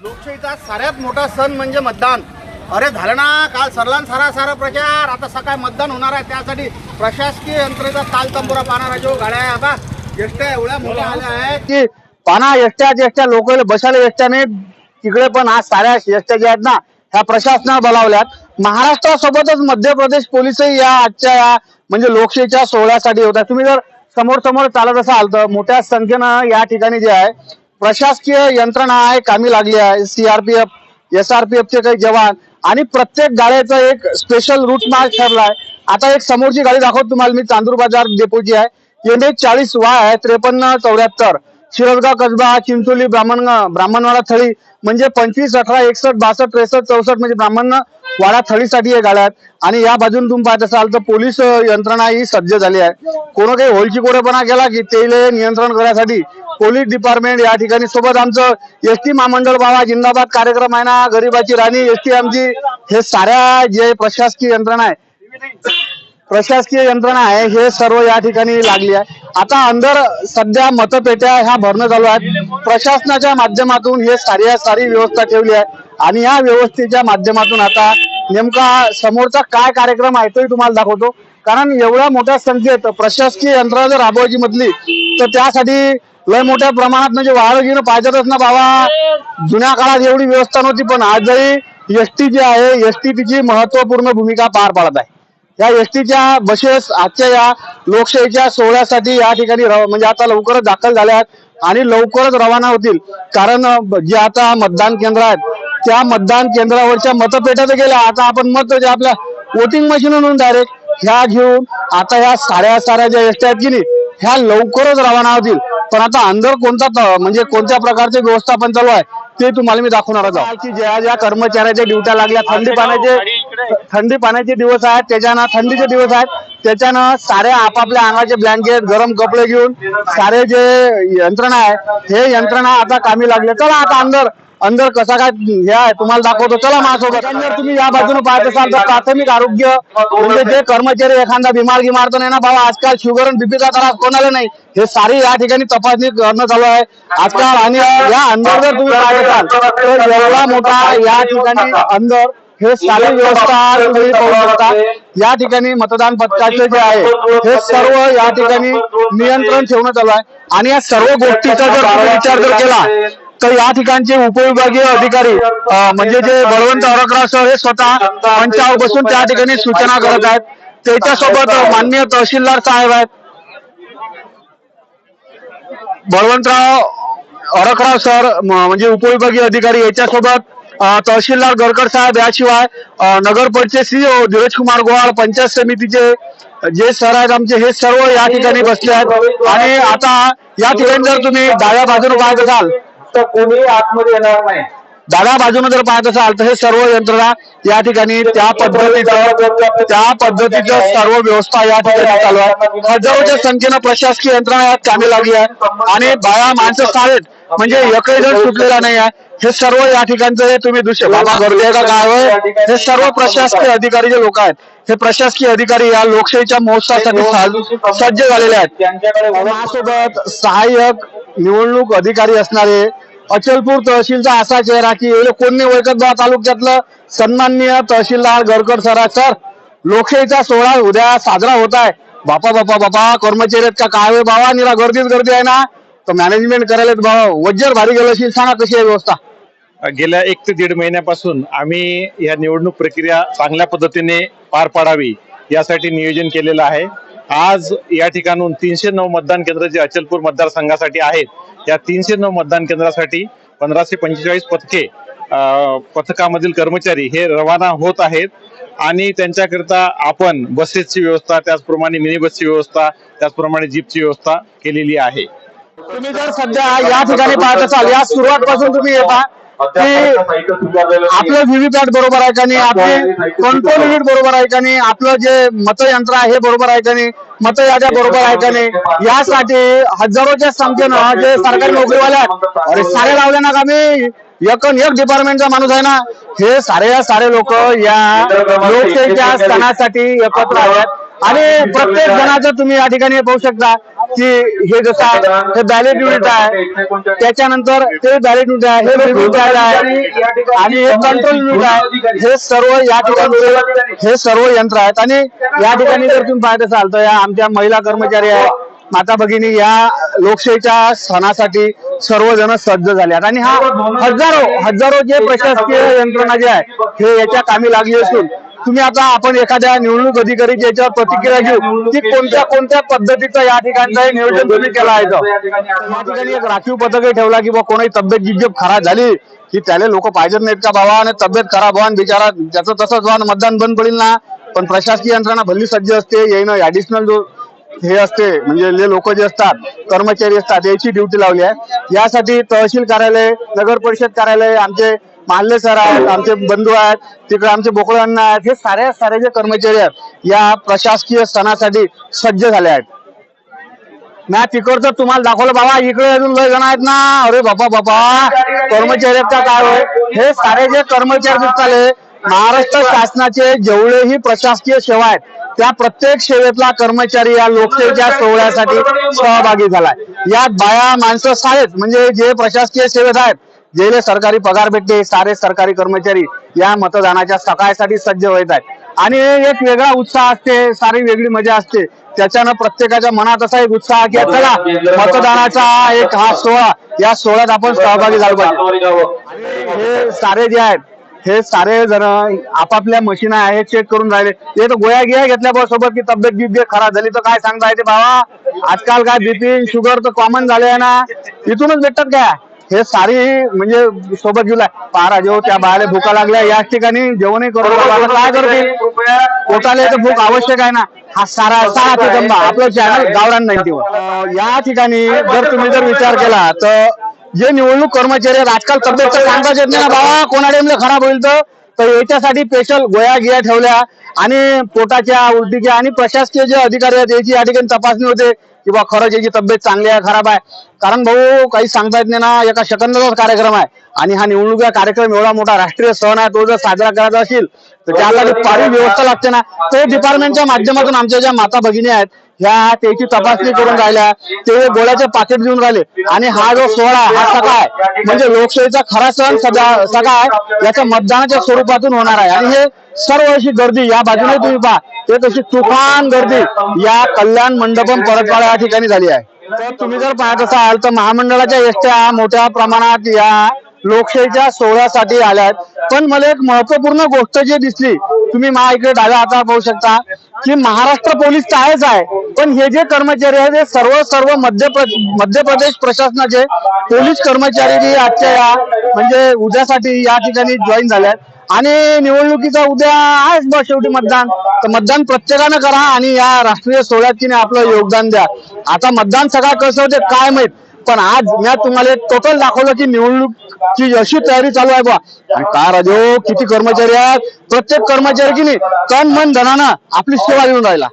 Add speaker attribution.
Speaker 1: लोकशाहीचा सगळ्यात मोठा सण म्हणजे मतदान. अरे झालं ना काल सरला न सारा सारा प्रचार. आता सकाळी मतदान होणार आहे त्यासाठी प्रशासकीय यंत्रणेचा तालतंबोरा पाहणार आहे जो गाड्या आहे. आता एसट्या एवढ्या मोठ्या आल्या आहेत. की पाना एसट्या एसट्या लोक बसायला एसट्याने तिकडे पण आज साऱ्या एसट्या ज्या आहेत ना ह्या प्रशासनानं बोलावल्यात. महाराष्ट्रासोबतच मध्य प्रदेश पोलीसही या आजच्या या म्हणजे लोकशाहीच्या सोहळ्यासाठी होत्या तुम्ही जर समोर समोर चालत असाल तर मोठ्या संख्येनं या ठिकाणी जे आहे प्रशासकीय यंत्रणा आहे कामी लागली आहे. सीआरपीएफ पी एफचे काही जवान आणि प्रत्येक गाड्याचा एक स्पेशल रूट मार्ग ठरलाय आता एक समोरची गाडी दाखवतो तुम्हाला. मी चांदूर बाजार डेपोची आहे. एन एच चाळीस वाय आहे त्रेपन्न चौऱ्याहत्तर. शिरसगाव कसबा चिंचोली ब्राह्मण ब्राह्मणवाडा थळी म्हणजे पंचवीस अठरा एकसष्ट बासष्ट त्रेसष्ट चौसष्ट म्हणजे ब्राह्मण वाडा थळीसाठी हे गाड्या आणि या बाजून तुम्ही पाहत असाल तर पोलीस यंत्रणा ही सज्ज झाली आहे. कोण काही होलची कोडेपणा केला की ते नियंत्रण करण्यासाठी पोलीस डिपार्टमेंट या ठिकाणी सोबत आमचं एस टी महामंडळ बाबा जिंदाबाद कार्यक्रम आहे ना गरीबाची राणी एस टी आमची हे साऱ्या जे प्रशासकीय यंत्रणा आहे प्रशासकीय यंत्रणा आहे हे सर्व या ठिकाणी लागली आहे. आता अंदर सध्या मतपेट्या ह्या भरणं चालू आहेत. प्रशासनाच्या माध्यमातून हे सारी सारी व्यवस्था ठेवली आहे. आणि या व्यवस्थेच्या माध्यमातून आता नेमका समोरचा काय कार्यक्रम आहे तोही तुम्हाला दाखवतो. कारण एवढ्या मोठ्या संख्येत प्रशासकीय यंत्रणा जर राबवायची म्हटली तर त्यासाठी लय मोठ्या प्रमाणात म्हणजे वाहनगीनं पाहिजेतच ना बाबा. जुन्या काळात एवढी व्यवस्था नव्हती पण आजही एसटी जी आहे एसटी तिची महत्त्वपूर्ण भूमिका पार पाडत आहे. या एसटीच्या बसेस आजच्या या लोकशाहीच्या सोहळ्यासाठी या ठिकाणी रव- म्हणजे आता लवकरच दाखल झाल्या आहेत आणि लवकरच रवाना होतील. कारण जे आता मतदान केंद्र आहेत त्या मतदान केंद्रावरच्या मतपेट्या तर गेल्या. आता आपण मत जे आपल्या वोटिंग मशीनवरून डायरेक्ट ह्या घेऊन आता ह्या साऱ्या साऱ्या ज्या एसट्या आहेत की नाही ह्या लवकरच रवाना होतील. पण आता अंदर कोणता म्हणजे कोणत्या प्रकारचे व्यवस्थापन चालू आहे ते तुम्हाला मी दाखवणार आहोत. की ज्या ज्या कर्मचाऱ्याच्या ड्युट्या लागल्या थंडी पाण्याचे थंडी पाण्याचे दिवस आहेत त्याच्यानं थंडीचे दिवस आहेत. त्याच्यानं सारे आपापल्या अंगाचे ब्लँकेट गरम कपडे घेऊन सारे जे यंत्रणा आहे हे यंत्रणा आता कामी लागले. चला आता अंदर अंदर कसा काय हे आहे तुम्हाला दाखवतो. चला माझ्यासोबत. जर तुम्ही या बाजूने पाहत असाल तर प्राथमिक आरोग्य म्हणजे जे कर्मचारी एखादा बिमार गिमार तर नाही ना बाबा आजकाल शुगर आणि बीपीचा त्रास कोणाला नाही. हे सारी या ठिकाणी तपासणी करणं चालू आहे. आजकाल आणि या अंदर जर तुम्ही पाहत असाल तर एवढा मोठा या ठिकाणी अंदर हे सारी व्यवस्था तुम्ही पाहू शकता. या ठिकाणी मतदान पथकाचे जे आहे हे सर्व या ठिकाणी नियंत्रण ठेवण्यात आलं आहे. आणि या सर्व गोष्टीचा जर विचार जर केला तर या ठिकाणचे उपविभागीय अधिकारी म्हणजे जे बळवंत औरकराव सर हे स्वतः मंचावर बसून त्या ठिकाणी सूचना करत आहेत. त्याच्यासोबत माननीय तहसीलदार साहेब आहेत. बळवंतराव औरकराव सर म्हणजे उपविभागीय अधिकारी याच्यासोबत तहसीलदार गरकर साहेब याशिवाय नगर परिषद सीओ धीरज कुमार गोवाळ पंचायत समितीचे जे सर आहेत आमचे हे सर्व या ठिकाणी बसले आहेत. आणि आता या ठिकाणी जर तुम्ही डाव्या बाजूने पाहत असाल
Speaker 2: तर कोणी आतमध्ये येणार नाही.
Speaker 1: डाव्या बाजूने जर पाहत असाल तर हे सर्व यंत्रणा या ठिकाणी त्या पद्धतीचं त्या पद्धतीचं सर्व व्यवस्था या ठिकाणी चालू आहे. हजारोच्या संख्येनं प्रशासकीय यंत्रणा यात कामी लागली आहे. आणि बाया माणसं सारेत म्हणजे एकही जण सुटलेला नाही आहे. हे सर्व या ठिकाणचं हे तुम्ही दृश्य बाबा गर्दी आहे का काय होय हे सर्व प्रशासकीय अधिकारी जे लोक आहेत हे प्रशासकीय अधिकारी या लोकशाहीच्या महोत्सवासाठी साज- सज्ज झालेले आहेत.
Speaker 2: त्यांच्याकडे
Speaker 1: माझ्यासोबत सहाय्यक निवडणूक अधिकारी असणारे अचलपूर तहसीलचा असा चेहरा की एवढे कोणी वैकतबा तालुक्यातलं सन्माननीय तहसीलदार गडकर सर आहे. सर लोकशाहीचा सोहळा उद्या साजरा होत आहे. बापा बापा बापा कर्मचारी आहेत का? काय बाबा निरा गर्दीच गर्दी आहे ना? तर मॅनेजमेंट करायला बाबा वज्जर भारी गेलं असेल सांगा कशी आहे व्यवस्था?
Speaker 3: गेल्या एक ते दीड महिन्यापासून आम्ही या निवडणूक प्रक्रिया चांगल्या पद्धतीने पार पाडावी यासाठी नियोजन केलेलं आहे. आज या ठिकाणून तीनशे नऊ मतदान केंद्र जे अचलपूर मतदारसंघासाठी आहेत या तीनशे नऊ मतदान केंद्रासाठी पंधराशे पंचेचाळीस पथके पथकामधील कर्मचारी हे रवाना होत आहेत आणि त्यांच्याकरिता आपण बसेसची व्यवस्था त्याचप्रमाणे मिनी बसची व्यवस्था त्याचप्रमाणे जीपची व्यवस्था केलेली आहे.
Speaker 1: तुम्ही जर सध्या या ठिकाणी पाहत असाल या सुरुवात पासून तुम्ही येता की आपलं व्हीव्हीपॅट बरोबर आहे का नाही? आपले कंट्रोल युनिट बरोबर आहे का नाही? आपलं जे मतयंत्र आहे हे बरोबर आहे का नाही? मतयाद्या बरोबर आहे का नाही? यासाठी हजारोच्या संख्येनं जे सरकारी नोकरीवाले आहेत अरे सारे लावले ना का मी? एकन एक डिपार्टमेंटचा माणूस आहे ना? हे सारे या सारे लोक या लोकशाहीच्या स्थानासाठी एकत्र आहेत. आणि प्रत्येक जणाचं तुम्ही या ठिकाणी पाहू शकता. की हे जसं आहे हे बॅलेट युनिट आहे. त्याच्यानंतर ते बॅलेट युनिट आहे हे पॅड आहे. आणि हे कंट्रोल युनिट आहे. हे सर्व या ठिकाणी हे सर्व यंत्र आहेत. आणि या ठिकाणी जर तुम्ही पाहत असाल तर या आमच्या महिला कर्मचारी आहे माता भगिनी या लोकशाहीच्या सणासाठी सर्वजण सज्ज झाले आहेत. आणि हा हजारो हजारो जे प्रशासकीय यंत्रणा जे आहे हे याच्या कामी लागली असून तुम्ही आता आपण एखाद्या निवडणूक अधिकारीची याच्यावर प्रतिक्रिया घेऊ. की कोणत्या कोणत्या पद्धतीचं या ठिकाणचं नियोजन तुम्ही केलं आहे. या ठिकाणी एक राखीव पथकही ठेवला की बा कोणाची तब्येत जिज्जब खराब झाली की त्याला लोक पाहिजेत नाहीत का बाबा? आणि तब्येत खराब व्हा बिचारा ज्याचं तसंच व्हा मतदान बंद पडेल ना? पण प्रशासकीय यंत्रणा भल्ली सज्ज असते येईन ऍडिशनल जो हे असते म्हणजे जे लोक जे असतात कर्मचारी असतात याची ड्युटी लावली आहे. यासाठी तहसील कार्यालय नगर परिषद कार्यालय आमचे मानले सर आहेत आमचे बंधू आहेत तिकडे आमचे बोकळे अण्णा आहेत हे साऱ्या सारे जे कर्मचारी आहेत या प्रशासकीय सणासाठी सज्ज झाले आहेत. ना तिकडचं तुम्हाला दाखवलं बाबा इकडे अजून लय जण आहेत ना. अरे बाबा बाबा कर्मचारी काय होय? हे सारे जे कर्मचारी दिसताले महाराष्ट्र शासनाचे जेवढेही प्रशासकीय सेवा आहेत त्या प्रत्येक सेवेतला कर्मचारी या लोकसेवेच्या सोहळ्यासाठी सहभागी झालाय. यात बाया माणसं आहेत म्हणजे जे प्रशासकीय सेवेत आहेत जेले सरकारी पगार भेटते सारे सरकारी कर्मचारी या मतदानाच्या सकाळसाठी सज्ज होत आहेत. आणि एक वेगळा उत्साह असते सारी वेगळी मजा असते. त्याच्यानं प्रत्येकाच्या मनात असा एक उत्साह की चला मतदानाचा एक हा सोहळा या सोहळ्यात आपण सहभागी झालो पाहिजे. हे सारे जे आहेत हे सारे जण आपापल्या मशीन आहे चेक करून राहिले. ते तर गोळ्या गिया घेतल्या सोबत की तब्येत बिब्येत खराब झाली तर काय सांगता येते बाबा? आजकाल काय बीपी शुगर तर कॉमन झाले ना. इथूनच भेटतात काय? हे सारी म्हणजे सोबत घेऊन पारा जेव त्या बाहेर भूका लागल्या याच ठिकाणी जेवणही करू काय करतील पोटाला तर भूक आवश्यक आहे ना. हा सारा सारा कुटुंबा आपलं चॅनल गावरान नाईन्टीवर या ठिकाणी जर तुम्ही जर विचार केला तर जे निवडणूक कर्मचारी आजकाल तब्येत सांगताच येत नाही ना बाबा. कोणा टाइमला खराब होईल तर? तर याच्यासाठी स्पेशल गोळ्या गिया ठेवल्या आणि पोटाच्या उलटीच्या आणि प्रशासकीय जे अधिकारी आहेत याची या ठिकाणी तपासणी होते की बा खरंच याची तब्येत चांगली आहे खराब आहे. कारण भाऊ काही सांगता येत नाही ना एका सेकंदाचाच कार्यक्रम आहे. आणि हा निवडणुकीचा कार्यक्रम एवढा मोठा राष्ट्रीय सण आहे तो जर साजरा करायचा असेल तर त्याला पाळीव व्यवस्था लागते ना ते डिपार्टमेंटच्या माध्यमातून आमच्या ज्या माता भगिनी आहेत ह्या त्याची तपासणी करून राहिल्या ते गोळ्याचे पाकिट देऊन राहिले. आणि हा जो सोहळा हा सकाळ आहे. म्हणजे लोकशाहीचा खरा सण सगळा सकाळ आहे याच्या मतदानाच्या स्वरूपातून होणार आहे. आणि हे सर्व अशी गर्दी या बाजूने तुम्ही पहा ते तशी तुफान गर्दी या कल्याण मंडपम परतवाडा या ठिकाणी झाली आहे. तर तुम्ही जर पाहत असाल तर महामंडळाच्या एसट्या मोठ्या प्रमाणात या लोकशाहीच्या सोहळ्यासाठी आल्यात. पण मला एक महत्त्वपूर्ण गोष्ट जी दिसली तुम्ही मा इकडे डाव्या हातात पाहू शकता की महाराष्ट्र पोलीस तर आहेच आहे. पण हे जे कर्मचारी आहेत हे सर्व सर्व मध्य मध्य प्रदेश प्रशासनाचे पोलीस कर्मचारी जे आजच्या या म्हणजे उद्यासाठी या ठिकाणी जॉईन झाले आहेत आणि निवडणुकीचा उद्या आहेच बस शेवटी मतदान. तर मतदान प्रत्येकानं करा आणि या राष्ट्रीय सोहळ्यात तिने आपलं योगदान द्या. आता मतदान सगळं कसं होते काय माहीत? पण आज मी तुम्हाला टोटल दाखवलं की निवडणूकची अशी तयारी चालू आहे बा. आणि का राजो हो, किती कर्मचारी आहेत? प्रत्येक कर्मचारी की नाही तन मन धनानं आपली सेवा देऊन राहिला.